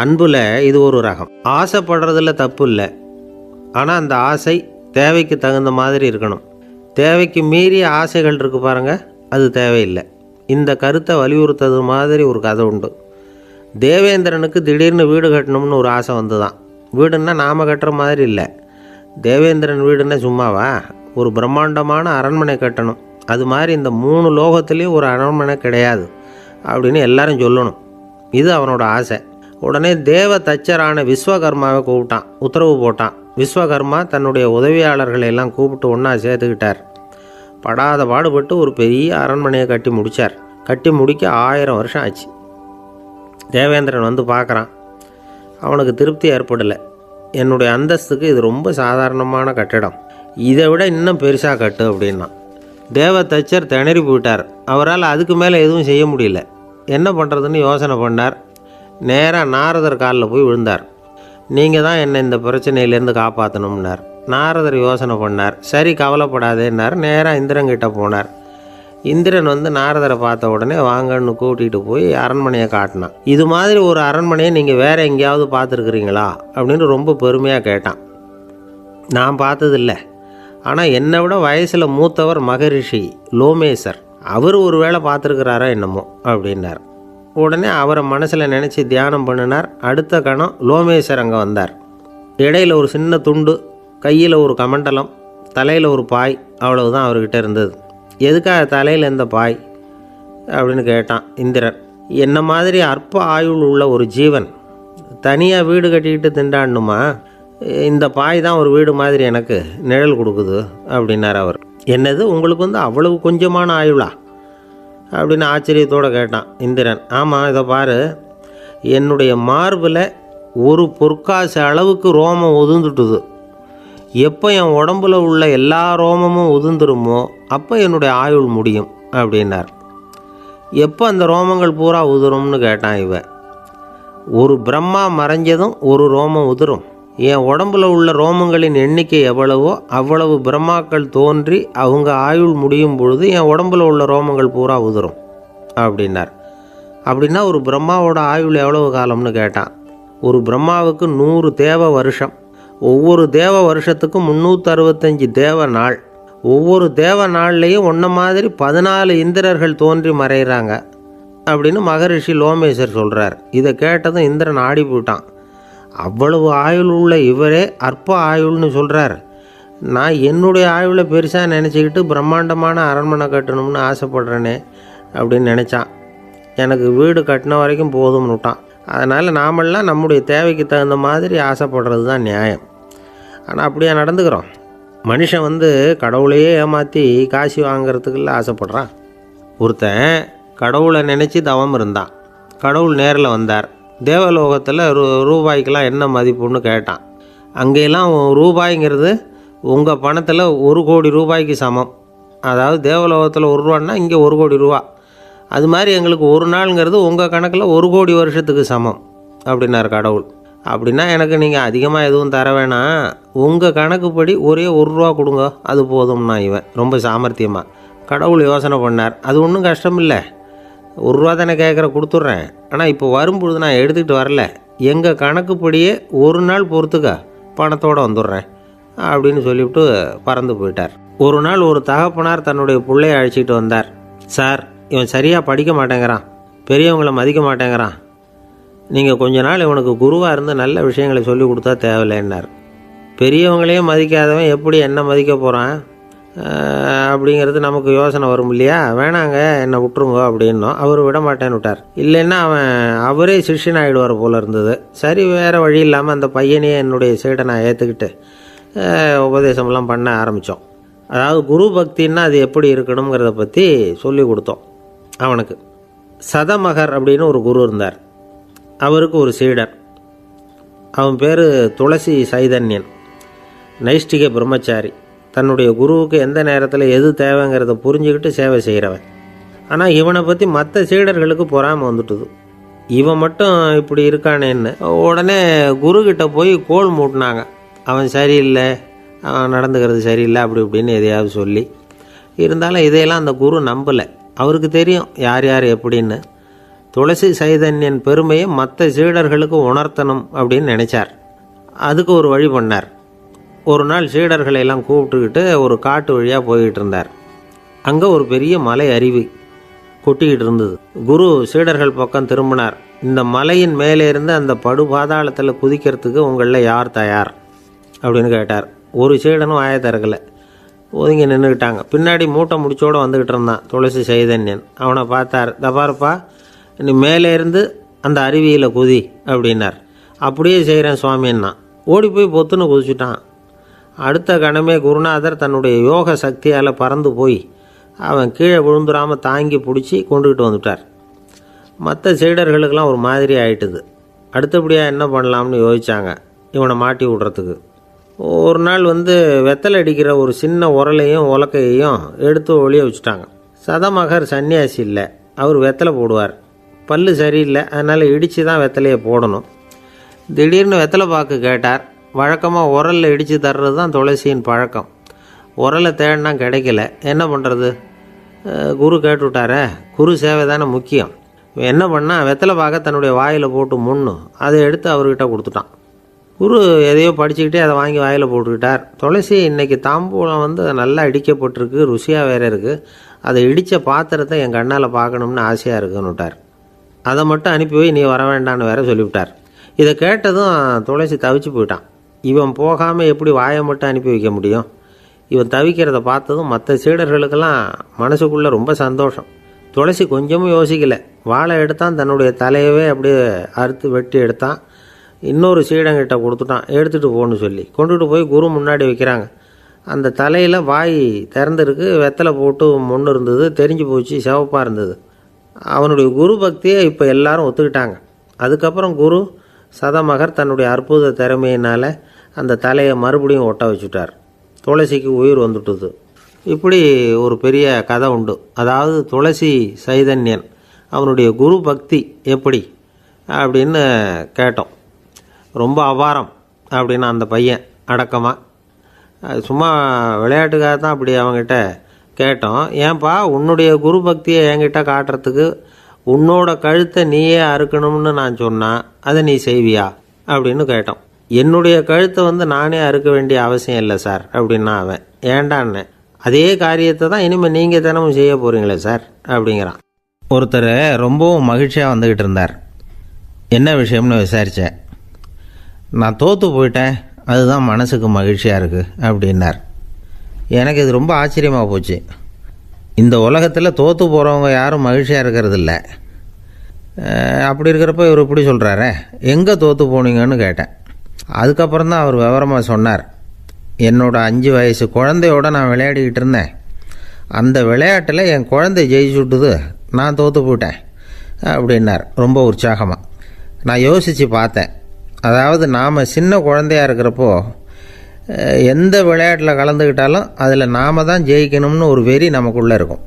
அன்பில் இது ஒரு ரகம். ஆசைப்படுறதுல தப்பு இல்லை ஆனால் அந்த ஆசை தேவைக்கு தகுந்த மாதிரி இருக்கணும். தேவைக்கு மீறிய ஆசைகள் இருக்குது பாருங்கள் அது தேவையில்லை. இந்த கருத்தை வலியுறுத்தது மாதிரி ஒரு கதை உண்டு. தேவேந்திரனுக்கு திடீர்னு வீடு கட்டணும்னு ஒரு ஆசை வந்து தான் வீடுன்னா நாம் கட்டுற மாதிரி இல்லை. தேவேந்திரன் வீடுன்னா சும்மாவா? ஒரு பிரம்மாண்டமான அரண்மனை கட்டணும். அது மாதிரி இந்த மூணு லோகத்துலேயும் ஒரு அரண்மனை கிடையாது. அப்படின்னு எல்லாரும் சொல்லணும். இது அவனோட ஆசை. உடனே தேவ தச்சரான விஸ்வகர்மாவை கூப்பிட்டான். உத்தரவு போட்டான். விஸ்வகர்மா தன்னுடைய உதவியாளர்களை எல்லாம் கூப்பிட்டு ஒன்றா சேர்த்துக்கிட்டார். படாத பாடுபட்டு ஒரு பெரிய அரண்மனையை கட்டி முடித்தார் கட்டி முடிக்க ஆயிரம் வருஷம் ஆச்சு. தேவேந்திரன் வந்து பார்க்குறான். அவனுக்கு திருப்தி ஏற்படலை. என்னுடைய அந்தஸ்துக்கு இது ரொம்ப சாதாரணமான கட்டிடம். இதை விட இன்னும் பெருசாக கட்டு அப்படின்னா. தேவ தச்சர் திணறி போயிட்டார். அவரால் அதுக்கு மேலே எதுவும் செய்ய முடியல. என்ன பண்ணுறதுன்னு யோசனை பண்ணார். நேராக நாரதர் காலில் போய் விழுந்தார். நீங்கள் தான் என்னை இந்த பிரச்சனையிலேருந்து காப்பாற்றணும்னார் நாரதர் யோசனை பண்ணார். சரி கவலைப்படாதேன்னார். நேராக இந்திரங்கிட்ட போனார். இந்திரன் வந்து நாரதரை பார்த்த உடனே வாங்கன்னு கூட்டிகிட்டு போய் அரண்மனையை காட்டினான். இது மாதிரி ஒரு அரண்மனையை நீங்கள் வேறு எங்கேயாவது பார்த்துருக்குறீங்களா? அப்படின்னு ரொம்ப பெருமையாக கேட்டான். நான் பார்த்ததில்ல. ஆனால் என்னை விட வயசில் மூத்தவர் மகரிஷி லோமேசர். அவர் ஒரு வேளை பார்த்துருக்கிறாரா என்னமோ? அப்படின்னார். உடனே அவரை மனசில் நினச்சி தியானம் பண்ணினார். அடுத்த கணம் லோமேஸ்வர் அங்கே வந்தார். இடையில ஒரு சின்ன துண்டு கையில் ஒரு கமண்டலம் தலையில் ஒரு பாய் அவ்வளவுதான் அவர்கிட்ட இருந்தது. எதுக்காக தலையில் இந்த பாய்? அப்படின்னு கேட்டான் இந்திரன். என்ன மாதிரி அற்ப ஆயுள் உள்ள ஒரு ஜீவன். தனியாக வீடு கட்டிக்கிட்டு திண்டாடணுமா இந்த பாய் தான் ஒரு வீடு மாதிரி எனக்கு நிழல் கொடுக்குது அப்படின்னார் அவர். என்னது? உங்களுக்கு வந்து அவ்வளவு கொஞ்சமான ஆயுளா? அப்படின்னு ஆச்சரியத்தோடு கேட்டான் இந்திரன். ஆமாம் இதை பாரு. என்னுடைய மார்பில் ஒரு பொற்காசு அளவுக்கு ரோமம் ஒதுந்துட்டுது எப்போ என் உடம்புல உள்ள எல்லா ரோமமும் உதிர்ந்துருமோ அப்போ என்னுடைய ஆயுள் முடியும் அப்படின்னார். எப்போ அந்த ரோமங்கள் பூரா உதிரும்னு கேட்டான் இவன். ஒரு பிரம்மா மறைஞ்சதும் ஒரு ரோமம் உதிரும். என் உடம்புல உள்ள ரோமங்களின் எண்ணிக்கை எவ்வளவோ அவ்வளவு பிரம்மாக்கள் தோன்றி அவங்க ஆயுள் முடியும் பொழுது என் உடம்புல உள்ள ரோமங்கள் பூரா உதிரும் அப்படின்னார். அப்படின்னா ஒரு பிரம்மாவோட ஆயுள் எவ்வளவு காலம்னு கேட்டான். ஒரு பிரம்மாவுக்கு நூறு தேவ வருஷம். ஒவ்வொரு தேவ வருஷத்துக்கும் முந்நூற்றறுபத்தஞ்சு தேவ நாள். ஒவ்வொரு தேவ நாள்லேயும் ஒன்றை மாதிரி பதினாலு இந்திரர்கள் தோன்றி மறைகிறாங்க அப்படின்னு மகரிஷி லோமேஸ்வர் சொல்கிறார் இதை கேட்டதும் இந்திரன் ஆடி போயிட்டான் அவ்வளவு ஆயுள் உள்ள இவரே அற்ப ஆயுள்னு சொல்கிறார் நான் என்னுடைய ஆயுளை பெருசாக நினச்சிக்கிட்டு பிரம்மாண்டமான அரண்மனை கட்டணும்னு ஆசைப்படுறேனே அப்படின்னு நினச்சான். எனக்கு வீடு கட்டின வரைக்கும் போதும்னு விட்டான். அதனால் நாமெல்லாம் நம்முடைய தேவைக்கு தகுந்த மாதிரி ஆசைப்படுறது தான் நியாயம். ஆனால் அப்படியே நடந்துக்கிறோம். மனுஷன் வந்து கடவுளையே ஏமாற்றி காசு வாங்குறதுக்குள்ள ஆசைப்படுறான். ஒருத்தன் கடவுளை நினச்சி தவம் இருந்தான். கடவுள் நேரில் வந்தார். தேவலோகத்தில் ரூ ரூபாய்க்கெலாம் என்ன மதிப்புன்னு கேட்டான். அங்கெல்லாம் ரூபாய்ங்கிறது உங்கள் பணத்தில் ஒரு கோடி ரூபாய்க்கு சமம். அதாவது தேவலோகத்தில் ஒரு ரூபான்னா இங்கே ஒரு கோடி ரூபா. அது மாதிரி எங்களுக்கு ஒரு நாளுங்கிறது உங்கள் கணக்கில் ஒரு கோடி வருஷத்துக்கு சமம் அப்படின்னார் கடவுள். அப்படின்னா எனக்கு நீங்கள் அதிகமாக எதுவும் தர வேணாம். உங்கள் கணக்குப்படி ஒரே ஒரு ரூபா கொடுங்க அது போதும்னா இவன். ரொம்ப சாமர்த்தியமாக கடவுள் யோசனை பண்ணார். அது ஒன்றும் கஷ்டம் இல்லை ஒரு ரூபா தானே கேட்குற கொடுத்துட்றேன். ஆனால் இப்போ வரும்பொழுது நான் எடுத்துக்கிட்டு வரல. எங்கள் கணக்குப்படியே ஒரு நாள் பொறுத்துக்கா பணத்தோடு வந்துடுறேன் அப்படின்னு சொல்லிவிட்டு பறந்து போயிட்டார். ஒரு நாள் ஒரு தகப்பனார் தன்னுடைய பிள்ளையை அழைச்சிட்டு வந்தார். சார் இவன் சரியாக படிக்க மாட்டேங்கிறான். பெரியவங்களை மதிக்க மாட்டேங்கிறான். நீங்கள் கொஞ்ச நாள் இவனுக்கு குருவாக இருந்து நல்ல விஷயங்களை சொல்லி கொடுத்தா தேவையில்லைன்னார். பெரியவங்களையும் மதிக்காதவன் எப்படி என்ன மதிக்க போகிறான் அப்படிங்கிறது நமக்கு யோசனை வரும் இல்லையா? வேணாங்க என்னை விட்டுருங்க அப்படின்னோம். அவர் விட மாட்டேன்னு விட்டார். இல்லைன்னா அவன் அவரே சிஷ்யன் ஆகிடுவார் போல இருந்தது. சரி வேறு வழி இல்லாமல் அந்த பையனையே என்னுடைய சீடனை நான் ஏற்றுக்கிட்டு உபதேசமெல்லாம் பண்ண ஆரம்பித்தோம் அதாவது குரு பக்தின்னா அது எப்படி இருக்கணுங்கிறத பற்றி சொல்லி கொடுத்தோம் அவனுக்கு. சதமகர் அப்படின்னு ஒரு குரு இருந்தார். அவருக்கு ஒரு சீடர் அவன் பேர் துளசி சைதன்யன். நைஷ்டிக பிரம்மச்சாரி. தன்னுடைய குருவுக்கு எந்த நேரத்தில் எது தேவைங்கிறத புரிஞ்சுக்கிட்டு சேவை செய்கிறவன் ஆனால் இவனை பற்றி மற்ற சீடர்களுக்கு பொறாமல் வந்துட்டுது. இவன் மட்டும் இப்படி இருக்கானேன்னு உடனே குருக்கிட்ட போய் கோல் மூட்டினாங்க. அவன் சரியில்லை அவன் நடந்துக்கிறது சரியில்லை அப்படி இப்படின்னு எதையாவது சொல்லி. இருந்தாலும் இதையெல்லாம் அந்த குரு நம்பலை. அவருக்கு தெரியும் யார் யார் எப்படின்னு. துளசி சைதன்யன் பெருமையை மற்ற சீடர்களுக்கு உணர்த்தணும் அப்படின்னு நினச்சார். அதுக்கு ஒரு வழி பண்ணார். ஒரு நாள் சீடர்களை எல்லாம் கூப்பிட்டுக்கிட்டு ஒரு காட்டு வழியாக போய்கிட்டு இருந்தார். அங்கே ஒரு பெரிய மலை அருவி கொட்டிக்கிட்டு இருந்தது. குரு சீடர்கள் பக்கம் திரும்பினார். இந்த மலையின் மேலே இருந்து அந்த படு பாதாளத்தில் குதிக்கிறதுக்கு உங்களில் யார் தயார்? அப்படின்னு கேட்டார். ஒரு சீடனும் ஆய திறக்கலை. ஒதுங்கி நின்றுக்கிட்டாங்க பின்னாடி மூட்டை முடிச்சோடு வந்துக்கிட்டு இருந்தான் துளசி சைதன்யன். அவனை பார்த்தார். தபாருப்பா நீ மேலே இருந்து அந்த அருவியில் குதி அப்படின்னார். அப்படியே செய்கிறேன் சுவாமின்னா. ஓடி போய் பொத்துன்னு குதிச்சுட்டான். அடுத்த கணமே குருநாதர் தன்னுடைய யோக சக்தியால் பறந்து போய் அவன் கீழே விழுந்துடாமல் தாங்கி பிடிச்சி கொண்டுக்கிட்டு வந்துட்டார். மற்ற சீடர்களுக்கெல்லாம் ஒரு மாதிரி ஆயிட்டுது. அடுத்தபடியாக என்ன பண்ணலாம்னு யோசிச்சாங்க. இவனை மாட்டி விடுறதுக்கு. ஒரு நாள் வந்து வெத்தலை அடிக்கிற ஒரு சின்ன உரலையும் உலக்கையையும் எடுத்து ஒளிய வச்சுட்டாங்க. சதமகர் சன்னியாசி இல்லை. அவர் வெத்தலை போடுவார். பல்லு சரியில்லை. அதனால் இடித்து தான் வெத்தலையை போடணும். திடீர்னு வெத்தலை பாக்கு கேட்டார். வழக்கமாக உரலில் இடித்து தர்றது தான் துளசியின் பழக்கம். உரலை தேடினா கிடைக்கல. என்ன பண்ணுறது குரு கேட்டுவிட்டாரே குரு சேவை தானே முக்கியம். என்ன பண்ணால் வெத்தலை பாக தன்னுடைய வாயில் போட்டு முன்னு அதை எடுத்து அவர்கிட்ட கொடுத்துட்டான். குரு எதையோ படிச்சுக்கிட்டே அதை வாங்கி வாயில் போட்டுக்கிட்டார். துளசி இன்றைக்கி தாம்பூலம் வந்து நல்லா இடிக்கப்பட்டிருக்கு ருசியாக வேற இருக்குது அதை இடித்த பாத்திரத்தை என் கண்ணால் பார்க்கணும்னு ஆசையாக இருக்குன்னு விட்டார் அதை மட்டும் அனுப்பி போய் நீ வர வேண்டான்னு வேற சொல்லிவிட்டார். இதை கேட்டதும் துளசி தவிச்சு போயிட்டான். இவன் போகாமல் எப்படி வாயை மட்டும் அனுப்பி வைக்க முடியும்? இவன் தவிக்கிறத பார்த்ததும் மற்ற சீடர்களுக்கெல்லாம் மனசுக்குள்ளே ரொம்ப சந்தோஷம். துளசி கொஞ்சமும் யோசிக்கலை. வாழை எடுத்தான் தன்னுடைய தலையவே அப்படியே அறுத்து வெட்டி எடுத்தான். இன்னொரு சீடங்கிட்ட கொடுத்துட்டான். எடுத்துகிட்டு போன்னு சொல்லி. கொண்டுட்டு போய் குரு முன்னாடி வைக்கிறாங்க. அந்த தலையில் வாய் திறந்துருக்கு. வெத்தலை போட்டு முன்னு இருந்தது. தெரிஞ்சு போச்சு சிவப்பாக இருந்தது. அவனுடைய குரு பக்தியை இப்போ எல்லாரும் ஒத்துக்கிட்டாங்க. அதுக்கப்புறம் குரு சதமகர் தன்னுடைய அற்புத திறமையினால் அந்த தலையை மறுபடியும் ஒட்ட வச்சுட்டார். துளசிக்கு உயிர் வந்துட்டுது. இப்படி ஒரு பெரிய கதை உண்டு. அதாவது துளசி சைதன்யன் அவனுடைய குரு பக்தி எப்படி அப்படின்னு கேட்டோம். ரொம்ப அபாரம் அப்படின்னு அந்த பையன் அடக்கமாக சும்மா விளையாட்டுக்காக தான் அப்படி அவங்ககிட்ட கேட்டோம். ஏன்பா உன்னுடைய குரு பக்தியை என்கிட்ட காட்டுறதுக்கு உன்னோட கழுத்தை நீயே அறுக்கணும்னு நான் சொன்னால் அதை நீ செய்வியா? அப்படின்னு கேட்டோம் என்னுடைய கழுத்தை வந்து நானே அறுக்க வேண்டிய அவசியம் இல்லை சார் அப்படின்னா அவன். ஏண்டான்னு. அதே காரியத்தை தான் இனிமேல் நீங்கள் தினமும் செய்ய போகிறீங்களே சார் அப்படிங்கிறான். ஒருத்தர் ரொம்பவும் மகிழ்ச்சியாக வந்துக்கிட்டு இருந்தார். என்ன விஷயம்னு விசாரித்தேன் நான் தோற்று போயிட்டேன் அதுதான் மனசுக்கு மகிழ்ச்சியாக இருக்குது அப்படின்னார். எனக்கு இது ரொம்ப ஆச்சரியமாக போச்சு. இந்த உலகத்தில் தோற்று போகிறவங்க யாரும் மகிழ்ச்சியாக இருக்கிறதில்ல. அப்படி இருக்கிறப்ப இவர் இப்படி சொல்கிறாரே எங்கே தோற்று போனீங்கன்னு கேட்டேன். அதுக்கப்புறம் தான் அவர் விவரமாக சொன்னார். என்னோட அஞ்சு வயசு குழந்தையோட நான் விளையாடிக்கிட்டு இருந்தேன். அந்த விளையாட்டில் என் குழந்தை ஜெயிச்சு விட்டுது. நான் தோற்று போயிட்டேன் அப்படின்னார். ரொம்ப உற்சாகமாக நான் யோசித்து பார்த்தேன். அதாவது நாம் சின்ன குழந்தையா இருக்கிறப்போ எந்த விளையாட்டில் கலந்துக்கிட்டாலும் அதில் நாம தான் ஜெயிக்கணும்னு ஒரு வெறி நமக்குள்ளே இருக்கும்.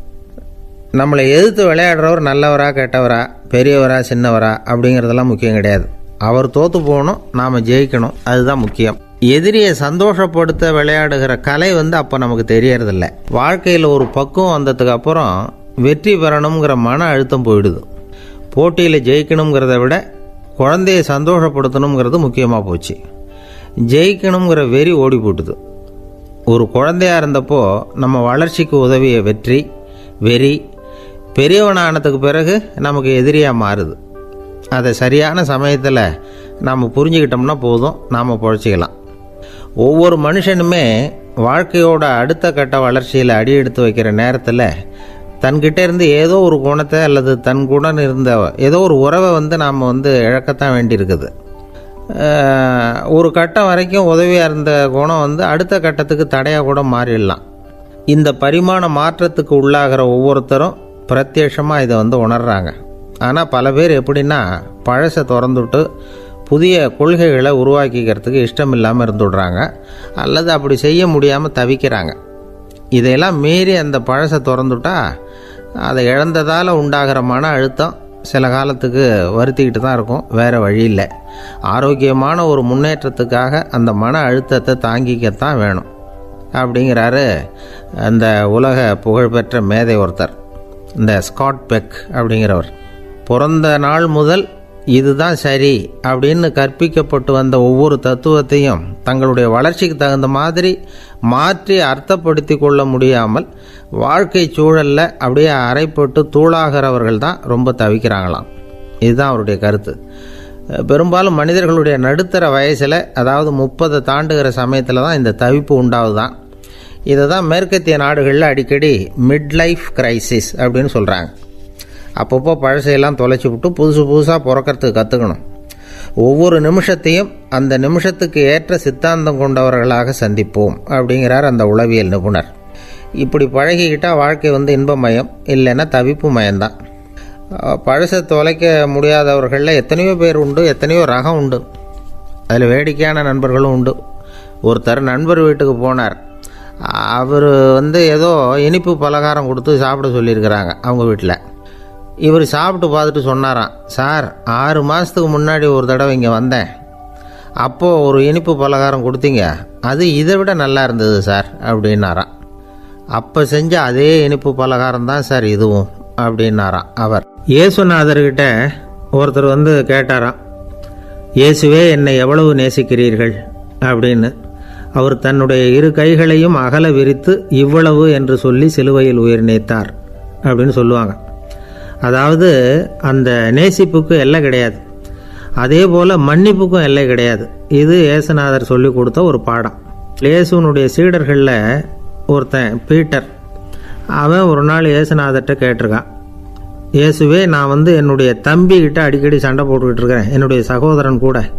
நம்மளை எதிர்த்து விளையாடுறவர் நல்லவரா கெட்டவரா பெரியவரா சின்னவரா அப்படிங்கிறதெல்லாம் முக்கியம் கிடையாது. அவர் தோற்று போகணும் நாம் ஜெயிக்கணும் அதுதான் முக்கியம். எதிரியை சந்தோஷப்படுத்த விளையாடுகிற கலை வந்து அப்போ நமக்கு தெரியறதில்ல. வாழ்க்கையில் ஒரு பக்குவம் வந்ததுக்கு அப்புறம் வெற்றி பெறணுங்கிற மன அழுத்தம் போயிடுது. போட்டியில் ஜெயிக்கணுங்கிறத விட குழந்தையை சந்தோஷப்படுத்தணுங்கிறது முக்கியமாக போச்சு. ஜெயிக்கணுங்கிற வெறி ஓடி போட்டுது. ஒரு குழந்தையா இருந்தப்போ நம்ம வளர்ச்சிக்கு உதவிய வெற்றி வெறி பெரியவனானதுக்கு பிறகு நமக்கு எதிரியாக மாறுது. அதை சரியான சமயத்தில் நாம் புரிஞ்சுக்கிட்டோம்னா போதும் நாம் பொழைச்சிக்கலாம். ஒவ்வொரு மனுஷனுமே வாழ்க்கையோட அடுத்த கட்ட வளர்ச்சியில் அடி எடுத்து வைக்கிற நேரத்தில் தன்கிட்ட இருந்து ஏதோ ஒரு குணத்தை அல்லது தன் குணம் இருந்த ஏதோ ஒரு உறவை வந்து நாம் வந்து இழக்கத்தான் வேண்டியிருக்குது. ஒரு கட்டம் வரைக்கும் உதவியாக இருந்த குணம் வந்து அடுத்த கட்டத்துக்கு தடையாக கூட மாறிடலாம். இந்த பரிமாண மாற்றத்துக்கு உள்ளாகிற ஒவ்வொருத்தரும் பிரத்யட்சமாக இதை வந்து உணர்கிறாங்க ஆனால் பல பேர் எப்படின்னா பழசை திறந்துவிட்டு புதிய கொள்கைகளை உருவாக்கிக்கிறதுக்கு இஷ்டம் இல்லாமல் இருந்துடுறாங்க. அல்லது அப்படி செய்ய முடியாமல் தவிக்கிறாங்க. இதையெல்லாம் மீறி அந்த பழசை திறந்துட்டா அதை இழந்ததால் உண்டாகிற மன அழுத்தம் சில காலத்துக்கு வருத்திக்கிட்டு தான் இருக்கும். வேறு வழி இல்லை. ஆரோக்கியமான ஒரு முன்னேற்றத்துக்காக அந்த மன அழுத்தத்தை தாங்கிக்கத்தான் வேணும். அப்படிங்கிறாரு அந்த உலக புகழ்பெற்ற மேதை ஒருத்தர். இந்த ஸ்காட் பெக் அப்படிங்கிறவர். பிறந்த நாள் முதல் இதுதான் சரி அப்படின்னு கற்பிக்கப்பட்டு வந்த ஒவ்வொரு தத்துவத்தையும் தங்களுடைய வளர்ச்சிக்கு தகுந்த மாதிரி மாற்றி அர்த்தப்படுத்தி கொள்ள முடியாமல் வாழ்க்கை சூழலில் அப்படியே அரைப்பட்டு தூளாகிறவர்கள் தான் ரொம்ப தவிக்கிறாங்களாம். இதுதான் அவருடைய கருத்து. பெரும்பாலும் மனிதர்களுடைய நடுத்தர வயசில் அதாவது முப்பதை தாண்டுகிற சமயத்தில் தான் இந்த தவிப்பு உண்டாகுதான். இதை தான் மேற்கத்திய நாடுகளில் அடிக்கடி மிட் லைஃப் கிரைசிஸ் அப்படின்னு சொல்கிறாங்க அப்பப்போ பழசையெல்லாம் தொலைச்சி விட்டு புதுசு புதுசாக பிறக்கிறதுக்கு கற்றுக்கணும் ஒவ்வொரு நிமிஷத்தையும் அந்த நிமிஷத்துக்கு ஏற்ற சித்தாந்தம் கொண்டவர்களாக சந்திப்போம் அப்படிங்கிறார் அந்த உளவியல் நிபுணர். இப்படி பழகிக்கிட்டால் வாழ்க்கை வந்து இன்பமயம் இல்லைன்னா தவிப்பு மயம்தான். பழசை தொலைக்க முடியாதவர்களில் எத்தனையோ பேர் உண்டு எத்தனையோ ரகம் உண்டு. அதில் வேடிக்கையான நண்பர்களும் உண்டு. ஒருத்தர் நண்பர் வீட்டுக்கு போனார். அவர் வந்து ஏதோ இனிப்பு பலகாரம் கொடுத்து சாப்பிட சொல்லியிருக்கிறாங்க அவங்க வீட்டில். இவர் சாப்பிட்டு பார்த்துட்டு சொன்னாராம் சார் ஆறு மாதத்துக்கு முன்னாடி ஒரு தடவை இங்கே வந்தேன். அப்போது ஒரு இனிப்பு பலகாரம் கொடுத்தீங்க. அது இதை விட நல்லா இருந்தது சார் அப்படின்னாராம். அப்போ செஞ்ச அதே இனிப்பு பலகாரம் தான் சார் இதுவும் அப்படின்னாராம் அவர். இயேசுநாதர்கிட்ட ஒருத்தர் வந்து கேட்டாராம் இயேசுவே என்னை எவ்வளவு நேசிக்கிறீர்கள்? அப்படின்னு. அவர் தன்னுடைய இரு கைகளையும் அகல விரித்து இவ்வளவு என்று சொல்லி சிலுவையில் உயிர் நீத்தார் அப்படின்னு சொல்லுவாங்க. அதாவது அந்த நேசிப்புக்கு எல்லை கிடையாது. அதே போல் மன்னிப்புக்கும் எல்லை கிடையாது. இது ஏசுநாதர் சொல்லி கொடுத்த ஒரு பாடம். இயேசுனுடைய சீடர்களில் ஒருத்தன் பீட்டர். அவன் ஒரு நாள் ஏசுநாதர்கிட்ட கேட்டிருக்கான். இயேசுவே நான் வந்து என்னுடைய தம்பிக்கிட்ட அடிக்கடி சண்டை போட்டுக்கிட்டு இருக்கிறேன். என்னுடைய சகோதரன் கூட.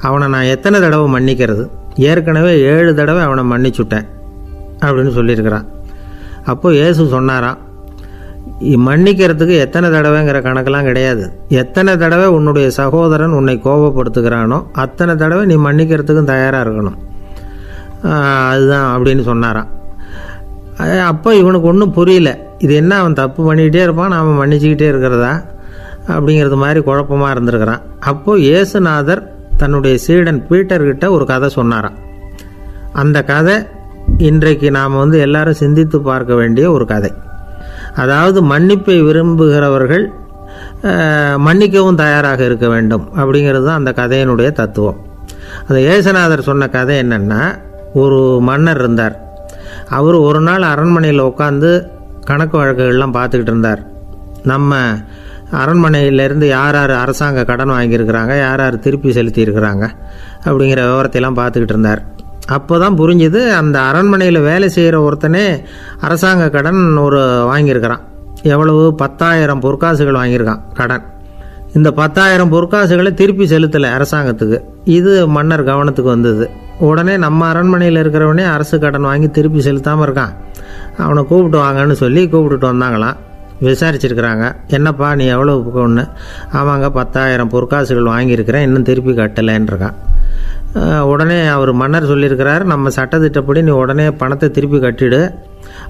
அவனை நான் எத்தனை தடவை மன்னிக்கிறது? ஏற்கனவே ஏழு தடவை அவனை மன்னிச்சுட்டேன். அப்படின்னு சொல்லியிருக்கிறான். அப்போது இயேசு சொன்னாராம் மன்னிக்கிறதுக்கு எத்தனை தடவைங்கிற கணக்கெல்லாம் கிடையாது. எத்தனை தடவை உன்னுடைய சகோதரன் உன்னை கோபப்படுத்துகிறானோ அத்தனை தடவை நீ மன்னிக்கிறதுக்கும் தயாராக இருக்கணும். அதுதான் அப்படின்னு சொன்னாராம். அப்போ இவனுக்கு ஒன்றும் புரியல. இது என்ன அவன் தப்பு பண்ணிக்கிட்டே இருப்பான் நாம் மன்னிச்சுக்கிட்டே இருக்கிறதா? அப்படிங்கிறது மாதிரி குழப்பமாக இருந்திருக்கிறான். அப்போது இயேசுநாதர் தன்னுடைய சீடன் பீட்டர்கிட்ட ஒரு கதை சொன்னாராம். அந்த கதை இன்றைக்கு நாம் வந்து எல்லாரும் சிந்தித்து பார்க்க வேண்டிய ஒரு கதை. அதாவது மன்னிப்பை விரும்புகிறவர்கள் மன்னிக்கவும் தயாராக இருக்க வேண்டும். அப்படிங்கிறது தான் அந்த கதையினுடைய தத்துவம். அந்த ஏசுநாதர் சொன்ன கதை என்னென்னா ஒரு மன்னர் இருந்தார். அவர் ஒரு நாள் அரண்மனையில் உட்காந்து கணக்கு வழக்குகள்லாம் பார்த்துக்கிட்டு இருந்தார். நம்ம அரண்மனையிலேருந்து யார் யார் அரசாங்க கடன் வாங்கியிருக்கிறாங்க யார் யார் திருப்பி செலுத்தியிருக்கிறாங்க அப்படிங்கிற விவரத்தையெல்லாம் பார்த்துக்கிட்டு இருந்தார். அப்போ தான் புரிஞ்சுது அந்த அரண்மனையில் வேலை செய்கிற ஒருத்தனே அரசாங்க கடன் ஒரு வாங்கியிருக்கிறான். எவ்வளவு? பத்தாயிரம் பொற்காசுகள் வாங்கியிருக்கான் கடன். இந்த பத்தாயிரம் பொற்காசுகளை திருப்பி செலுத்தலை அரசாங்கத்துக்கு. இது மன்னர் கவனத்துக்கு வந்தது. உடனே நம்ம அரண்மனையில் இருக்கிறவனே அரசு கடன் வாங்கி திருப்பி செலுத்தாமல் இருக்கான். அவனை கூப்பிட்டு வாங்கன்னு சொல்லி கூப்பிட்டுட்டு வந்தாங்களாம். விசாரிச்சிருக்கிறாங்க. என்னப்பா நீ எவ்வளோ ஒன்று ஆமாங்க பத்தாயிரம் பொற்காசுகள் வாங்கியிருக்கிறேன் இன்னும் திருப்பி கட்டலைன்றிருக்கான் உடனே அவர் மன்னர் சொல்லியிருக்கிறார் நம்ம சட்டத்திட்டப்படி நீ உடனே பணத்தை திருப்பி கட்டிடு.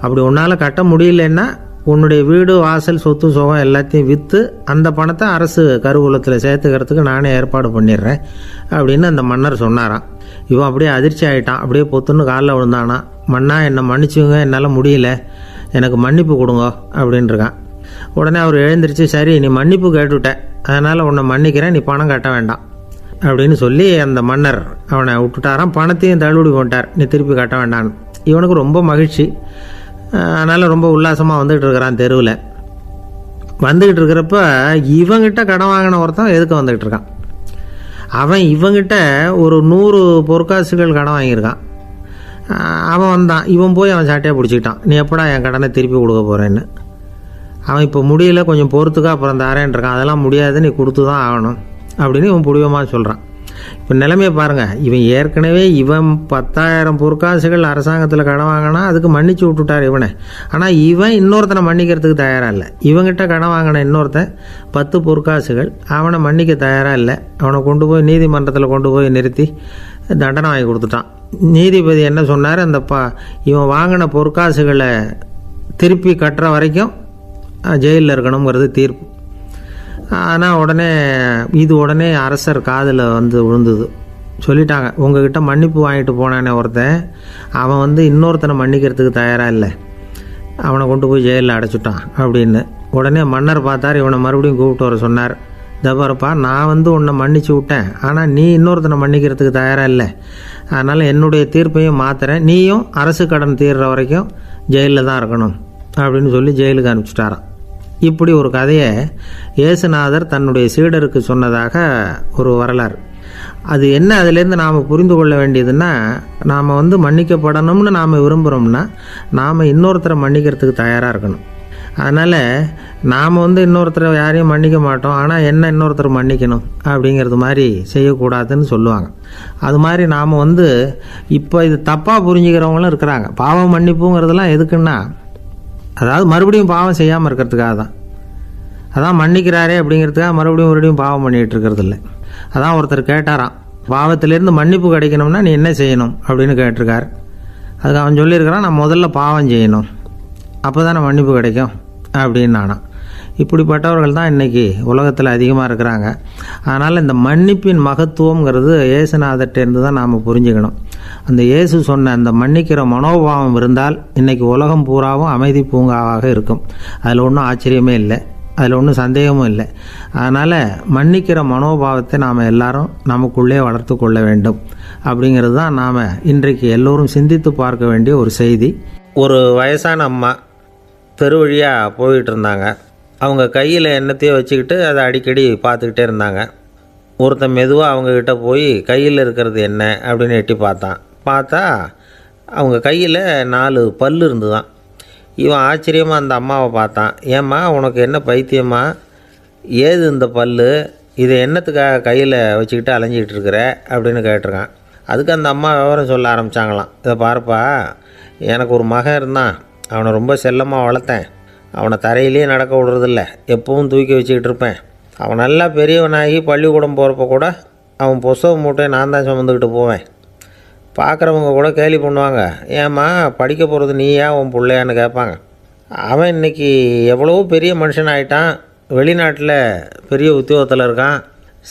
அப்படி உன்னால் கட்ட முடியலன்னா உன்னுடைய வீடு வாசல் சொத்து சுகம் எல்லாத்தையும் விற்று அந்த பணத்தை அரசு கருவூலத்தில் சேர்த்துக்கிறதுக்கு நானே ஏற்பாடு பண்ணிடுறேன் அப்படின்னு அந்த மன்னர் சொன்னாராம். இவன் அப்படியே அதிர்ச்சி ஆயிட்டான் அப்படியே பொத்துன்னு காலில் விழுந்தானா. மன்னா என்னை மன்னிச்சுங்க என்னால் முடியல. எனக்கு மன்னிப்பு கொடுங்க அப்படின்ருக்கான் உடனே அவர் எழுந்திரிச்சு சரி நீ மன்னிப்பு கேட்டுவிட்ட அதனால் உன்னை மன்னிக்கிறேன் நீ பணம் கட்ட வேண்டாம். அப்படின்னு சொல்லி அந்த மன்னர் அவனை விட்டுட்டாராம். பணத்தையும் தள்ளுபடி கொண்டார் நீ திருப்பி கட்ட வேண்டான்னு. இவனுக்கு ரொம்ப மகிழ்ச்சி. அதனால் ரொம்ப உல்லாசமாக வந்துகிட்டு இருக்கிறான் தெருவில். வந்துக்கிட்டு இருக்கிறப்ப இவங்கிட்ட கடன் வாங்கின ஒருத்தன் எதுக்கு வந்துக்கிட்டு இருக்கான்? அவன் இவங்கிட்ட ஒரு நூறு பொற்காசுகள் கடன் வாங்கியிருக்கான். அவன் வந்தான். இவன் போய் அவன் சாட்டையாக பிடிச்சிக்கிட்டான். நீ எப்படா என் கடனை திருப்பி கொடுக்க போகிறேன்னு அவன் இப்போ முடியல கொஞ்சம் பொறுத்துக்கா அப்புறம் தரேன் இருக்கான். அதெல்லாம் முடியாது. நீ கொடுத்து தான் ஆகணும். அப்படின்னு இவன் புடிவமாக சொல்கிறான் இப்போ நிலைமையை பாருங்கள் இவன் ஏற்கனவே இவன் பத்தாயிரம் பொற்காசுகள் அரசாங்கத்தில் கடன் வாங்கினா அதுக்கு மன்னிச்சு விட்டுட்டார் இவனை. ஆனால் இவன் இன்னொருத்தனை மன்னிக்கிறதுக்கு தயாராக இல்லை. இவங்கிட்ட கடன் வாங்கின இன்னொருத்தன் பத்து பொற்காசுகள் அவனை மன்னிக்க தயாராக இல்லை. அவனை கொண்டு போய் நீதிமன்றத்தில் கொண்டு போய் நிறுத்தி தண்டனை வாங்கி கொடுத்துட்டான். நீதிபதி என்ன சொன்னார்? அந்த பா இவன் வாங்கின பொற்காசுகளை திருப்பி கட்டுற வரைக்கும் ஜெயிலில் இருக்கணுங்கிறது தீர்ப்பு. ஆனால் உடனே இது உடனே அரசர் காதில் வந்து விழுந்தது. சொல்லிட்டாங்க உங்ககிட்ட மன்னிப்பு வாங்கிட்டு போனானே ஒருத்தன். அவன் வந்து இன்னொருத்தனை மன்னிக்கிறதுக்கு தயாராக இல்லை. அவனை கொண்டு போய் ஜெயிலில் அடைச்சிட்டான் அப்படின்னு. உடனே மன்னர் பார்த்தார் இவனை மறுபடியும் கூப்பிட்டு வர சொன்னார். தபாரப்பா நான் வந்து உன்னை மன்னிச்சு விட்டேன். ஆனால் நீ இன்னொருத்தனை மன்னிக்கிறதுக்கு தயாராக இல்லை. அதனால் என்னுடைய தீர்ப்பையும் மாத்துறேன். நீயும் அரசு கடன் தீர்ற வரைக்கும் ஜெயிலில் தான் இருக்கணும் அப்படின்னு சொல்லி ஜெயிலுக்கு அனுப்பிச்சிட்டாரான் இப்படி ஒரு கதையை இயேசுநாதர் தன்னுடைய சீடருக்கு சொன்னதாக ஒரு வரலாறு. அது என்ன அதுலேருந்து நாம் புரிந்து கொள்ள வேண்டியதுன்னா நாம் வந்து மன்னிக்கப்படணும்னு நாம் விரும்புகிறோம்னா நாம் இன்னொருத்தரை மன்னிக்கிறதுக்கு தயாராக இருக்கணும். அதனால் நாம் வந்து இன்னொருத்தரை யாரையும் மன்னிக்க மாட்டோம் ஆனால் என்ன இன்னொருத்தர் மன்னிக்கணும் அப்படிங்கிறது மாதிரி செய்யக்கூடாதுன்னு சொல்லுவாங்க. அது மாதிரி நாம் வந்து இப்போ இது தப்பாக புரிஞ்சுக்கிறவங்களும் இருக்கிறாங்க. பாவம் மன்னிப்புங்கிறதெல்லாம் எதுக்குன்னா அதாவது மறுபடியும் பாவம் செய்யாமல் இருக்கிறதுக்காக தான். அதான் மன்னிக்கிறாரே அப்படிங்கிறதுக்காக மறுபடியும் மறுபடியும் பாவம் பண்ணிகிட்டு இருக்கிறது இல்லை அதான் ஒருத்தர் கேட்டாராம் பாவத்திலேருந்து மன்னிப்பு கிடைக்கணும்னா நீ என்ன செய்யணும் அப்படின்னு கேட்டிருக்கார். அதுக்கு அவன் சொல்லியிருக்கிறான் நான் முதல்ல பாவம் செய்யணும். அப்போ தானே மன்னிப்பு கிடைக்கும் அப்படின்னு நானாம் இப்படிப்பட்டவர்கள் தான் இன்றைக்கி உலகத்தில் அதிகமாக இருக்கிறாங்க. அதனால் இந்த மன்னிப்பின் மகத்துவங்கிறது இயேசுநாதர்கிட்டேருந்து தான் நாம் புரிஞ்சுக்கணும். அந்த இயேசு சொன்ன அந்த மன்னிக்கிற மனோபாவம் இருந்தால் இன்றைக்கி உலகம் பூராவும் அமைதி பூங்காவாக இருக்கும். அதில் ஒன்றும் ஆச்சரியமே இல்லை. அதில் ஒன்றும் சந்தேகமும் இல்லை. அதனால் மன்னிக்கிற மனோபாவத்தை நாம் எல்லாரும் நமக்குள்ளே வளர்த்து கொள்ள வேண்டும். அப்படிங்கிறது தான் நாம் இன்றைக்கு எல்லோரும் சிந்தித்து பார்க்க வேண்டிய ஒரு செய்தி. ஒரு வயசான அம்மா தெரு வழியாக போயிட்டு இருந்தாங்க. அவங்க கையில் என்னத்தையோ வச்சுக்கிட்டு அதை அடிக்கடி பார்த்துக்கிட்டே இருந்தாங்க. ஒருத்தன் மெதுவாக அவங்கக்கிட்ட போய் கையில் இருக்கிறது என்ன? அப்படின்னு எட்டி பார்த்தான் பார்த்தா அவங்க கையில் நாலு பல் இருந்துதான். இவன் ஆச்சரியமாக அந்த அம்மாவை பார்த்தான். ஏம்மா உனக்கு என்ன பைத்தியமா? ஏது இந்த பல்லு? இதை என்னத்துக்காக கையில் வச்சுக்கிட்டு அலைஞ்சிக்கிட்டு இருக்கிற? அப்படின்னு கேட்டிருக்கான். அதுக்கு அந்த அம்மா விவரம் சொல்ல ஆரம்பித்தாங்களாம் இதை பாருப்பா எனக்கு ஒரு மகன் இருந்தான். அவனை ரொம்ப செல்லமாக வளர்த்தேன். அவனை தரையிலேயே நடக்க விடுறதில்ல. எப்பவும் தூக்கி வச்சுக்கிட்டு இருப்பேன். அவன் நல்லா பெரியவனாகி பள்ளிக்கூடம் போகிறப்ப கூட அவன் புஸ்தக மூட்டையை நான் தான் சுமந்துக்கிட்டு போவேன். பார்க்குறவங்க கூட கேலி பண்ணுவாங்க. ஏம்மா படிக்க போகிறது நீயா உன் பிள்ளையான்னு கேட்பாங்க. அவன் இன்னைக்கு எவ்வளவோ பெரிய மனுஷன் ஆயிட்டான். வெளிநாட்டில் பெரிய உத்தியோகத்தில் இருக்கான்.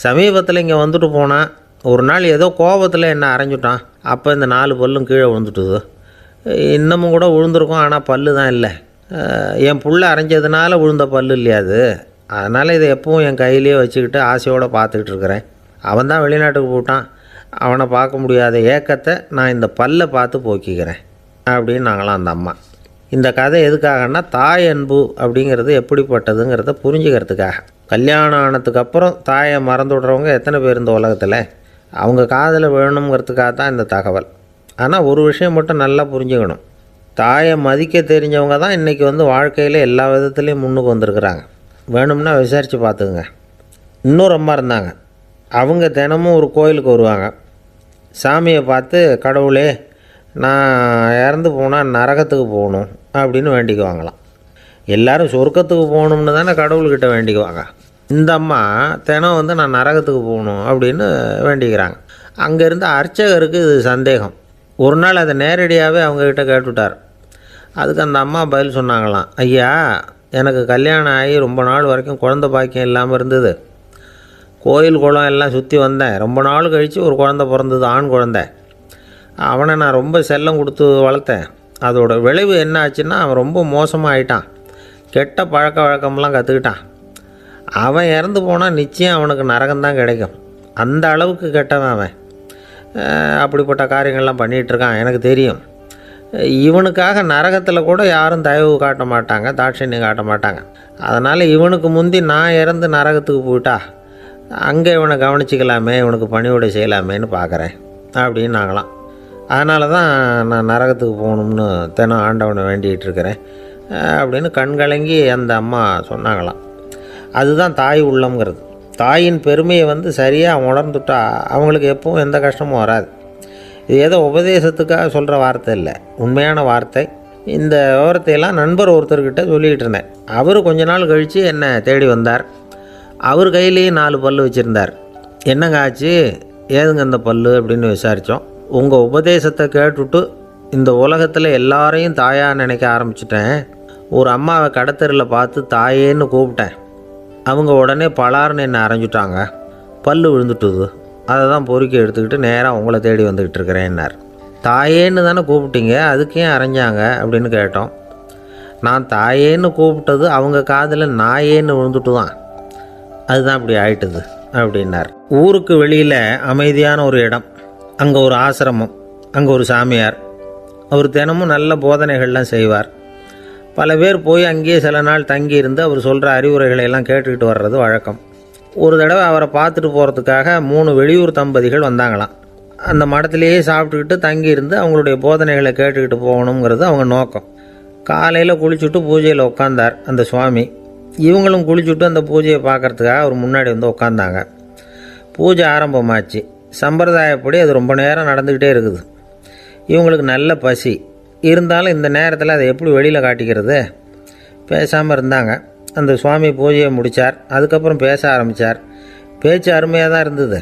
சமீபத்தில் இங்கே வந்துட்டு போனான் ஒரு நாள் ஏதோ கோபத்தில் என்ன அரைஞ்சிட்டான். அப்போ இந்த நாலு பல்லும் கீழே விழுந்துட்டுது. இன்னமும் கூட விழுந்திருக்கும் ஆனால் பல்லு தான் இல்லை. என் புள்ள அரைஞ்சதுனால விழுந்த பல்லு இல்லையா அது? அதனால் இதை எப்பவும் என் கையிலேயே வச்சுக்கிட்டு ஆசையோடு பார்த்துக்கிட்டு இருக்கிறேன். அவன் தான் வெளிநாட்டுக்கு போட்டான். அவனை பார்க்க முடியாத ஏக்கத்தை நான் இந்த பல்லை பார்த்து போக்கிக்கிறேன். அப்படின்னு நாங்களாம் அந்த அம்மா. இந்த கதை எதுக்காகன்னா தாய் அன்பு அப்படிங்கிறது எப்படிப்பட்டதுங்கிறத புரிஞ்சுக்கிறதுக்காக. கல்யாணம் ஆனதுக்கு அப்புறம் தாயை மறந்து விடுறவங்க எத்தனை பேர் இந்த உலகத்தில்? அவங்க காதில் வேணுங்கிறதுக்காக தான் இந்த தகவல். ஆனால் ஒரு விஷயம் மட்டும் நல்லா புரிஞ்சுக்கணும். தாயை மதிக்க தெரிஞ்சவங்க தான் இன்றைக்கி வந்து வாழ்க்கையில் எல்லா விதத்துலேயும் முன்னுக்கு வந்திருக்கிறாங்க. வேணும்னா விசாரித்து பார்த்துக்குங்க. இன்னொரு அம்மா இருந்தாங்க. அவங்க தினமும் ஒரு கோயிலுக்கு வருவாங்க. சாமியை பார்த்து கடவுளே நான் இறந்து போனால் நரகத்துக்கு போகணும் அப்படின்னு வேண்டிக்குவாங்களாம். எல்லோரும் சொர்க்கத்துக்கு போகணும்னு தானே கடவுள்கிட்ட வேண்டிக்குவாங்க. இந்த அம்மா தினம் வந்து நான் நரகத்துக்கு போகணும் அப்படின்னு வேண்டிக்கிறாங்க. அங்கேருந்து அர்ச்சகருக்கு இது சந்தேகம். ஒரு நாள் அதை நேரடியாகவே அவங்கக்கிட்ட கேட்டுவிட்டார் அதுக்கு அந்த அம்மா பதில் சொன்னாங்களாம். ஐயா எனக்கு கல்யாணம் ஆகி ரொம்ப நாள் வரைக்கும் குழந்த பாக்கியம் இல்லாமல் இருந்தது. கோயில் குளம் எல்லாம் சுற்றி வந்தேன். ரொம்ப நாள் கழித்து ஒரு குழந்த பிறந்தது ஆண் குழந்தை. அவனை நான் ரொம்ப செல்லம் கொடுத்து வளர்த்தேன். அதோட விளைவு என்ன ஆச்சுன்னா அவன் ரொம்ப மோசமாக ஆயிட்டான். கெட்ட பழக்க வழக்கம்லாம் கற்றுக்கிட்டான் அவன் இறந்து போனால் நிச்சயம் அவனுக்கு நரகம்தான் கிடைக்கும். அந்த அளவுக்கு கெட்டவன் அவன். அப்படிப்பட்ட காரியங்கள்லாம் பண்ணிகிட்ருக்கான் எனக்கு தெரியும். இவனுக்காக நரகத்தில் கூட யாரும் தயவு காட்ட மாட்டாங்க தாட்சண்யம் காட்ட மாட்டாங்க. அதனால் இவனுக்கு முந்தி நான் இறந்து நரகத்துக்கு போயிட்டா அங்கே இவனை கவனிச்சிக்கலாமே இவனுக்கு பணிவிடை செய்யலாமேன்னு பார்க்குறேன் அப்படின்னு நாங்களாம். அதனால தான் நான் நரகத்துக்கு போகணும்னு தினம் ஆண்டவனை வேண்டிகிட்டு இருக்கிறேன் அப்படின்னு கண்கலங்கி அந்த அம்மா சொன்னாங்களாம். அதுதான் தாய் உள்ளம்ங்கிறது. தாயின் பெருமையை வந்து சரியாக உணர்ந்துட்டா அவங்களுக்கு எப்பவும் எந்த கஷ்டமும் வராது. இது ஏதோ உபதேசத்துக்காக சொல்கிற வார்த்தை இல்லை. உண்மையான வார்த்தை. இந்த விவரத்தையெல்லாம் நண்பர் ஒருத்தர்கிட்ட சொல்லிக்கிட்டு இருந்தேன். அவர் கொஞ்ச நாள் கழித்து என்னை தேடி வந்தார். அவர் கையிலேயே நாலு பல்லு வச்சுருந்தார். என்னங்க ஆச்சு? ஏதுங்க இந்த பல்லு அப்படின்னு விசாரித்தோம் உங்கள் உபதேசத்தை கேட்டுட்டு இந்த உலகத்தில் எல்லாரையும் தாயாக நினைக்க ஆரம்பிச்சிட்டேன். ஒரு அம்மாவை கடத்தரில் பார்த்து தாயேன்னு கூப்பிட்டேன். அவங்க உடனே பலார்னு என்னை அரைஞ்சிட்டாங்க. பல் விழுந்துட்டுது. அதை தான் பொறுக்கி எடுத்துக்கிட்டு நேராக உங்களை தேடி வந்துக்கிட்டு இருக்கிறேன்னார் தாயேன்னு தானே கூப்பிட்டீங்க அதுக்கு ஏன் அரைஞ்சாங்க அப்படின்னு கேட்டோம். நான் தாயேன்னு கூப்பிட்டது அவங்க காதில் நாயேன்னு விழுந்துட்டு தான் அதுதான் இப்படி ஆயிட்டுது அப்படின்னார். ஊருக்கு வெளியில் அமைதியான ஒரு இடம் அங்கே ஒரு ஆசிரமம் அங்கே ஒரு சாமியார். அவர் தினமும் நல்ல போதனைகள்லாம் செய்வார். பல பேர் போய் அங்கேயே சில நாள் தங்கி இருந்து அவர் சொல்கிற அறிவுரைகளை எல்லாம் கேட்டுக்கிட்டு வர்றது வழக்கம். ஒரு தடவை அவரை பார்த்துட்டு போகிறதுக்காக மூணு வெளியூர் தம்பதிகள் வந்தாங்களாம். அந்த மடத்திலேயே சாப்பிட்டுக்கிட்டு தங்கியிருந்து அவங்களுடைய போதனைகளை கேட்டுக்கிட்டு போகணுங்கிறது அவங்க நோக்கம். காலையில் குளிச்சுட்டு பூஜையில் உட்காந்தார் அந்த சுவாமி. இவங்களும் குளிச்சுட்டு அந்த பூஜையை பார்க்கறதுக்காக அவர் முன்னாடி வந்து உட்காந்தாங்க பூஜை ஆரம்பமாச்சு. சம்பிரதாயப்படி அது ரொம்ப நேரம் நடந்துக்கிட்டே இருக்குது. இவங்களுக்கு நல்ல பசி. இருந்தாலும் இந்த நேரத்தில் அதை எப்படி வெளியில் காட்டிக்கிறது? பேசாமல் இருந்தாங்க. அந்த சுவாமி பூஜையை முடித்தார் அதுக்கப்புறம் பேச ஆரம்பித்தார் பேச்சு அருமையாக தான் இருந்தது.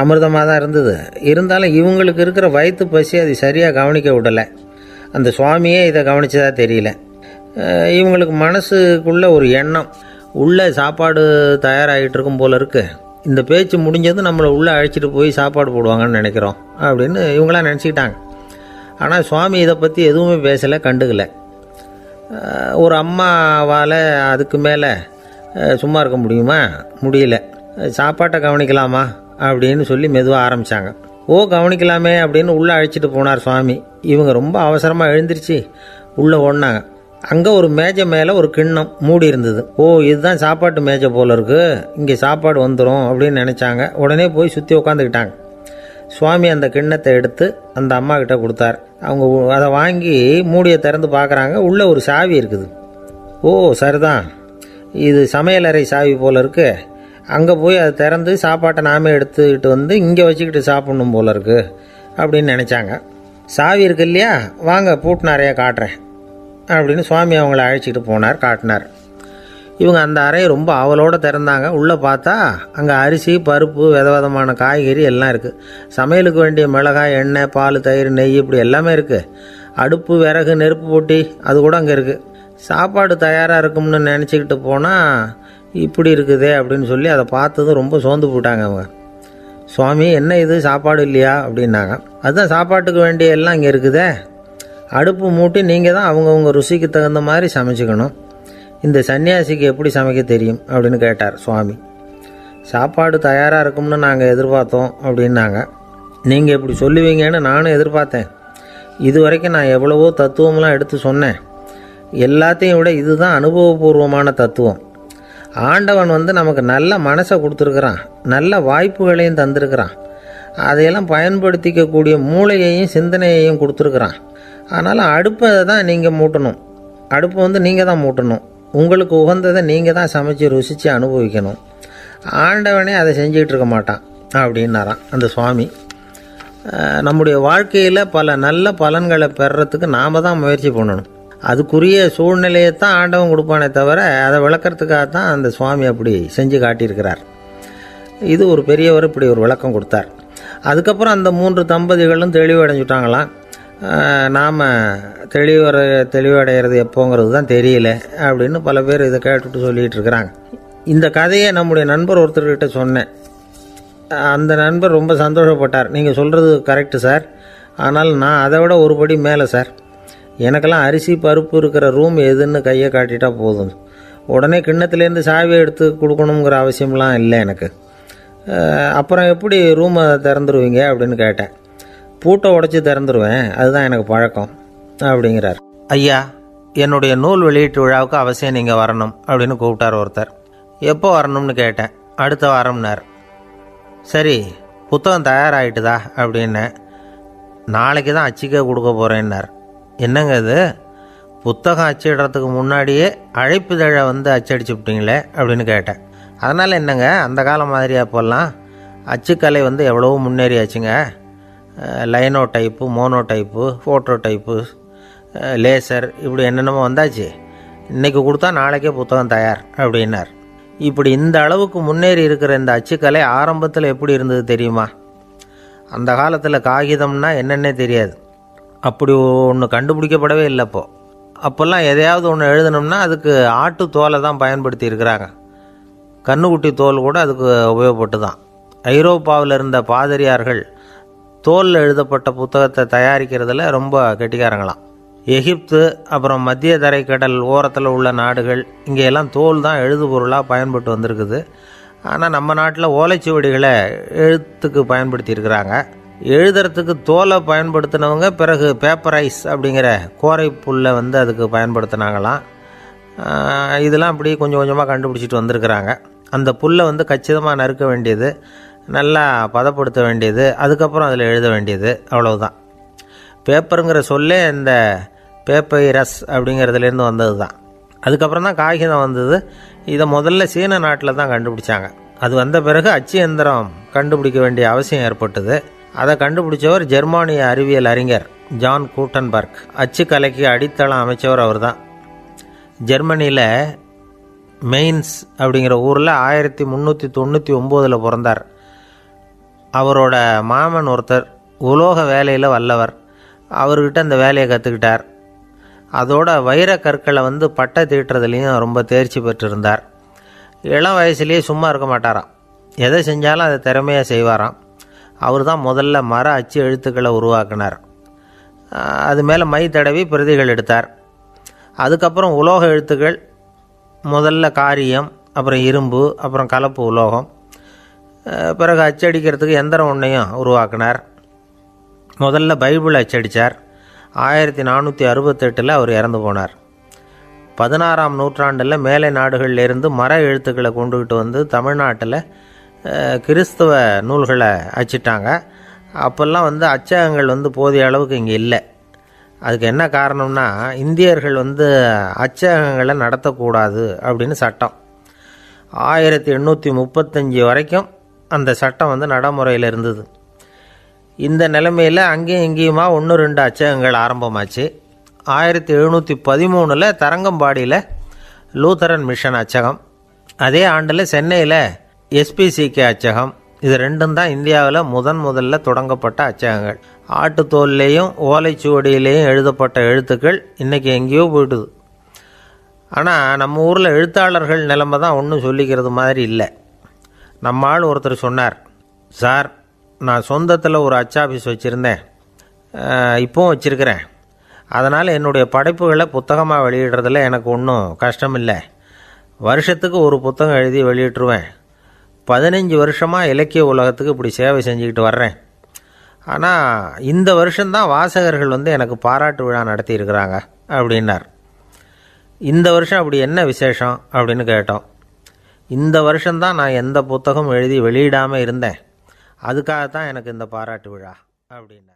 அமிர்தமாக தான் இருந்தது. இருந்தாலும் இவங்களுக்கு இருக்கிற வயிற்று பசி அது சரியாக கவனிக்க விடலை. அந்த சுவாமியே இதை கவனித்ததாக தெரியல. இவங்களுக்கு மனசுக்குள்ளே ஒரு எண்ணம். உள்ளே சாப்பாடு தயாராகிட்டு இருக்கும் போல் இருக்குது இந்த பேச்சு முடிஞ்சதும் நம்மளை உள்ளே அழைச்சிட்டு போய் சாப்பாடு போடுவாங்கன்னு நினைக்கிறோம். அப்படின்னு இவங்களாம் நினச்சிக்கிட்டாங்க. ஆனால் சுவாமி இதை பற்றி எதுவுமே பேசலை கண்டுக்கலை. ஒரு அம்மாவால் அதுக்கு மேலே சும்மா இருக்க முடியுமா? முடியல. சாப்பாட்டை கவனிக்கலாமா? அப்படின்னு சொல்லி மெதுவாக ஆரம்பித்தாங்க ஓ கவனிக்கலாமே அப்படின்னு உள்ளே அழைச்சிட்டு போனார் சுவாமி. இவங்க ரொம்ப அவசரமாக எழுந்திருச்சு உள்ளே ஓடினாங்க. அங்கே ஒரு மேஜை மேலே ஒரு கிண்ணம் மூடி இருந்தது. ஓ இதுதான் சாப்பாட்டு மேஜை போல இருக்குது இங்கே சாப்பாடு வந்துடும் அப்படின்னு நினச்சாங்க. உடனே போய் சுற்றி உட்காந்துக்கிட்டாங்க சுவாமி அந்த கிண்ணத்தை எடுத்து அந்த அம்மா கிட்ட கொடுத்தார். அவங்க அதை வாங்கி மூடியை திறந்து பார்க்குறாங்க. உள்ளே ஒரு சாவி இருக்குது. ஓ சரிதான். இது சமையலறை சாவி போல் இருக்கு. அங்கே போய் அதை திறந்து சாப்பாட்டை நாமே எடுத்துக்கிட்டு வந்து இங்கே வச்சுக்கிட்டு சாப்பிடணும் போல இருக்கு அப்படின்னு நினச்சாங்க. சாவி இருக்கு இல்லையா? வாங்க பூட்டினாரையா காட்டுறேன். அப்படின்னு சுவாமி அவங்கள அழைச்சிட்டு போனார் காட்டினார். இவங்க அந்த அறையை ரொம்ப அவலோடு திறந்தாங்க. உள்ளே பார்த்தா அங்கே அரிசி பருப்பு வித விதமான காய்கறி எல்லாம் இருக்குது சமையலுக்கு வேண்டிய மிளகாய் எண்ணெய் பால் தயிர் நெய் இப்படி எல்லாமே இருக்குது அடுப்பு விறகு நெருப்பு போட்டி அது கூட அங்கே இருக்குது சாப்பாடு தயாராக இருக்கும்னு நினச்சிக்கிட்டு போனால் இப்படி இருக்குதே அப்படின்னு சொல்லி அதை பார்த்ததும் ரொம்ப சோர்ந்து போட்டாங்க அவங்க. சுவாமி என்ன இது? சாப்பாடு இல்லையா? அப்படின்னாங்க. அதுதான் சாப்பாட்டுக்கு வேண்டிய எல்லாம் இங்கே இருக்குதே. அடுப்பு மூட்டி நீங்கள் தான் அவங்கவுங்க ருசிக்கு தகுந்த மாதிரி சமைச்சிக்கணும். இந்த சன்னியாசிக்கு எப்படி சமைக்க தெரியும் அப்படின்னு கேட்டார் சுவாமி. சாப்பாடு தயாராக இருக்கும்னு நாங்கள் எதிர்பார்த்தோம் அப்படின்னாங்க. நீங்கள் இப்படி சொல்லுவீங்கன்னு நானும் எதிர்பார்த்தேன். இது வரைக்கும் நான் எவ்வளவோ தத்துவம்லாம் எடுத்து சொன்னேன். எல்லாத்தையும் விட இதுதான் அனுபவபூர்வமான தத்துவம். ஆண்டவன் வந்து நமக்கு நல்ல மனசை கொடுத்துருக்குறான். நல்ல வாய்ப்புகளையும் தந்திருக்கிறான். அதையெல்லாம் பயன்படுத்திக்கக்கூடிய மூளையையும் சிந்தனையையும் கொடுத்துருக்குறான். அதனால் அடுப்பை தான் நீங்கள் மூட்டணும். அடுப்பை வந்து நீங்கள் தான் மூட்டணும். உங்களுக்கு உகந்ததை நீங்கள் தான் சமைச்சு ருசித்து அனுபவிக்கணும். ஆண்டவனே அதை செஞ்சிகிட்டு இருக்க மாட்டான் அப்படின்னாராம் அந்த சுவாமி. நம்முடைய வாழ்க்கையில் பல நல்ல பலன்களை பெறத்துக்கு நாம் தான் முயற்சி பண்ணணும். அதுக்குரிய சூழ்நிலையை தான் ஆண்டவன் கொடுப்பானே தவிர அதை விளக்கிறதுக்காக தான் அந்த சுவாமி அப்படி செஞ்சு காட்டியிருக்கிறார். இது ஒரு பெரியவர் இப்படி ஒரு விளக்கம் கொடுத்தார். அதுக்கப்புறம் அந்த மூன்று தம்பதிகளும் தெளிவடைஞ்சுட்டாங்களாம். நாம் தெளிவர தெளிவடைகிறது எப்போங்கிறது தான் தெரியல அப்படின்னு பல பேர் இதை கேட்டுட்டு சொல்லிகிட்டு இருக்கிறாங்க. இந்த கதையை நம்முடைய நண்பர் ஒருத்தர்கிட்ட சொன்னேன். அந்த நண்பர் ரொம்ப சந்தோஷப்பட்டார். நீங்கள் சொல்கிறது கரெக்டு சார். ஆனால் நான் அதை விட ஒரு படி மேலே சார். எனக்கெல்லாம் அரிசி பருப்பு இருக்கிற ரூம் எதுன்னு கையை காட்டிட்டா போதும். உடனே கிண்ணத்துலேருந்து சாவியை எடுத்து கொடுக்கணுங்கிற அவசியம்லாம் இல்லை எனக்கு. அப்புறம் எப்படி ரூமை திறந்துருவீங்க அப்படின்னு கேட்டேன். பூட்டை உடச்சி திறந்துருவேன். அதுதான் எனக்கு பழக்கம் அப்படிங்கிறார். ஐயா என்னுடைய நூல் வெளியீட்டு விழாவுக்கு அவசியம் நீங்கள் வரணும் அப்படின்னு கூப்பிட்டார் ஒருத்தர். எப்போ வரணும்னு கேட்டேன். அடுத்த வாரம்னார். சரி புத்தகம் தயாராகிட்டுதா அப்படின்னேன் நாளைக்கு தான் அச்சிக்க கொடுக்க போகிறேன்னார் என்னங்க இது? புத்தகம் அச்சிடுறதுக்கு முன்னாடியே அழைப்புதழை வந்து அச்சடிச்சு விட்டீங்களே அப்படின்னு கேட்டேன். அதனால் என்னங்க அந்த காலம் மாதிரியா அப்போல்லாம் அச்சுக்கலை வந்து எவ்வளவோ முன்னேறியாச்சுங்க. Linotype monotype phototype laser இப்படி என்னென்னமோ வந்தாச்சு. இன்றைக்கி கொடுத்தா நாளைக்கே புத்தகம் தயார் அப்படின்னார். இப்படி இந்த அளவுக்கு முன்னேறி இருக்கிற இந்த அச்சுக்கலை ஆரம்பத்தில் எப்படி இருந்தது தெரியுமா? அந்த காலத்தில் காகிதம்னா என்னென்னே தெரியாது. அப்படி ஒன்று கண்டுபிடிக்கப்படவே இல்லைப்போ அப்போல்லாம் எதையாவது ஒன்று எழுதணும்னா அதுக்கு ஆட்டு தோலை தான் பயன்படுத்தி இருக்கிறாங்க. கண்ணுக்குட்டி தோல் கூட அதுக்கு உபயோகப்பட்டு தான் ஐரோப்பாவில் இருந்த பாதிரியார்கள் தோலில் எழுதப்பட்ட புத்தகத்தை தயாரிக்கிறதுல ரொம்ப கெட்டிக்காரங்களாம். எகிப்து அப்புறம் மத்திய தரைக்கடல் ஓரத்தில் உள்ள நாடுகள் இங்கே எல்லாம் தோல் தான் எழுதுபொருளாக பயன்பட்டு வந்திருக்குது. ஆனால் நம்ம நாட்டில் ஓலைச்சுவடிகளை எழுத்துக்கு பயன்படுத்தியிருக்கிறாங்க. எழுதுறதுக்கு தோலை பயன்படுத்தினவங்க பிறகு பேப்பரைஸ் அப்படிங்கிற கோரை புல்லை வந்து அதுக்கு பயன்படுத்தினாங்களாம். இதெல்லாம் அப்படி கொஞ்சம் கொஞ்சமாக கண்டுபிடிச்சிட்டு வந்திருக்கிறாங்க. அந்த புல்லை வந்து கச்சிதமாக நறுக்க வேண்டியது. நல்லா பதப்படுத்த வேண்டியது அதுக்கப்புறம் அதில் எழுத வேண்டியது அவ்வளவுதான். பேப்பருங்கிற சொல்லே இந்த பேப்பைரஸ் அப்படிங்கிறதுலேருந்து வந்தது தான் அதுக்கப்புறம் தான் காகிதம் வந்தது. இதை முதல்ல சீன நாட்டில் தான் கண்டுபிடிச்சாங்க. அது வந்த பிறகு அச்சு எந்திரம் கண்டுபிடிக்க வேண்டிய அவசியம் ஏற்பட்டது. அதை கண்டுபிடிச்சவர் ஜெர்மானிய அறிவியல் அறிஞர் ஜான் கூட்டன்பர்க். அச்சு கலைக்கு அடித்தளம் அமைச்சவர் அவர் தான் ஜெர்மனியில் மெயின்ஸ் அப்படிங்கிற ஊரில் ஆயிரத்தி முந்நூற்றி தொண்ணூற்றி ஒம்போதில் பிறந்தார். அவரோட மாமன் ஒருத்தர் உலோக வேலையில் வல்லவர். அவர்கிட்ட அந்த வேலையை கற்றுக்கிட்டார் அதோட வைர கற்களை வந்து பட்டை தீட்டுறதுலேயும் ரொம்ப தேர்ச்சி பெற்றிருந்தார். இளம் வயசுலேயே சும்மா இருக்க மாட்டாராம். எதை செஞ்சாலும் அதை திறமையாக செய்வாராம். அவர் தான் முதல்ல மர அச்சு எழுத்துக்களை உருவாக்கினார். அது மேலே மை தடவி பிரதிகள் எடுத்தார். அதுக்கப்புறம் உலோக எழுத்துக்கள் முதல்ல காரியம் அப்புறம் இரும்பு அப்புறம் கலப்பு உலோகம். பிறகு அச்சடிக்கிறதுக்கு எந்திரம் ஒன்றையும் உருவாக்கினார். முதல்ல பைபிள் அச்சடித்தார் ஆயிரத்தி நானூற்றி அறுபத்தெட்டில் அவர் இறந்து போனார். பதினாறாம் நூற்றாண்டில் மேலை நாடுகளிலிருந்து மர எழுத்துக்களை கொண்டுக்கிட்டு வந்து தமிழ்நாட்டில் கிறிஸ்தவ நூல்களை அச்சிட்டாங்க. அப்போல்லாம் வந்து அச்சகங்கள் வந்து போதிய அளவுக்கு இங்கே இல்லை. அதுக்கு என்ன காரணம்னா இந்தியர்கள் வந்து அச்சகங்களை நடத்தக்கூடாது அப்படின்னு சட்டம். ஆயிரத்தி எண்ணூற்றி முப்பத்தஞ்சு வரைக்கும் அந்த சட்டம் வந்து நடைமுறையில் இருந்தது. இந்த நிலைமையில் அங்கேயும் இங்கேயுமா ஒன்று ரெண்டு அச்சகங்கள் ஆரம்பமாச்சு. ஆயிரத்தி எழுநூற்றி பதிமூணில் தரங்கம்பாடியில் லூத்தரன் மிஷன் அச்சகம். அதே ஆண்டில் சென்னையில் எஸ்பிசிகே அச்சகம். இது ரெண்டும் தான் இந்தியாவில் முதன் முதல்ல தொடங்கப்பட்ட அச்சகங்கள். ஆட்டுத்தோல்லையும் ஓலைச்சுவடியிலையும் எழுதப்பட்ட எழுத்துக்கள் இன்றைக்கி எங்கேயோ போயிடுது ஆனால் நம்ம ஊரில் எழுத்தாளர்கள் நிலைமை தான் ஒன்றும் சொல்லிக்கிறது மாதிரி இல்லை. நம்மால் ஒருத்தர் சொன்னார் சார் நான் சொந்தத்தில் ஒரு அச்சாபீஸ் வச்சுருந்தேன். இப்போவும் வச்சுருக்கிறேன். அதனால் என்னுடைய படைப்புகளை புத்தகமாக வெளியிடுறதுல எனக்கு ஒன்றும் கஷ்டம் இல்லை. வருஷத்துக்கு ஒரு புத்தகம் எழுதி வெளியிட்டுருவேன். பதினஞ்சு வருஷமாக இலக்கிய உலகத்துக்கு இப்படி சேவை செஞ்சுக்கிட்டு வர்றேன். ஆனால் இந்த வருஷம்தான் வாசகர்கள் வந்து எனக்கு பாராட்டு விழா நடத்தியிருக்கிறாங்க அப்படின்னார். இந்த வருஷம் அப்படி என்ன விசேஷம்? அப்படின்னு கேட்டோம். இந்த வருஷம்தான் நான் எந்த புத்தகம் எழுதி வெளியிடாமல் இருந்தேன். அதுக்காக தான் எனக்கு இந்த பாராட்டு விழா அப்படின்னு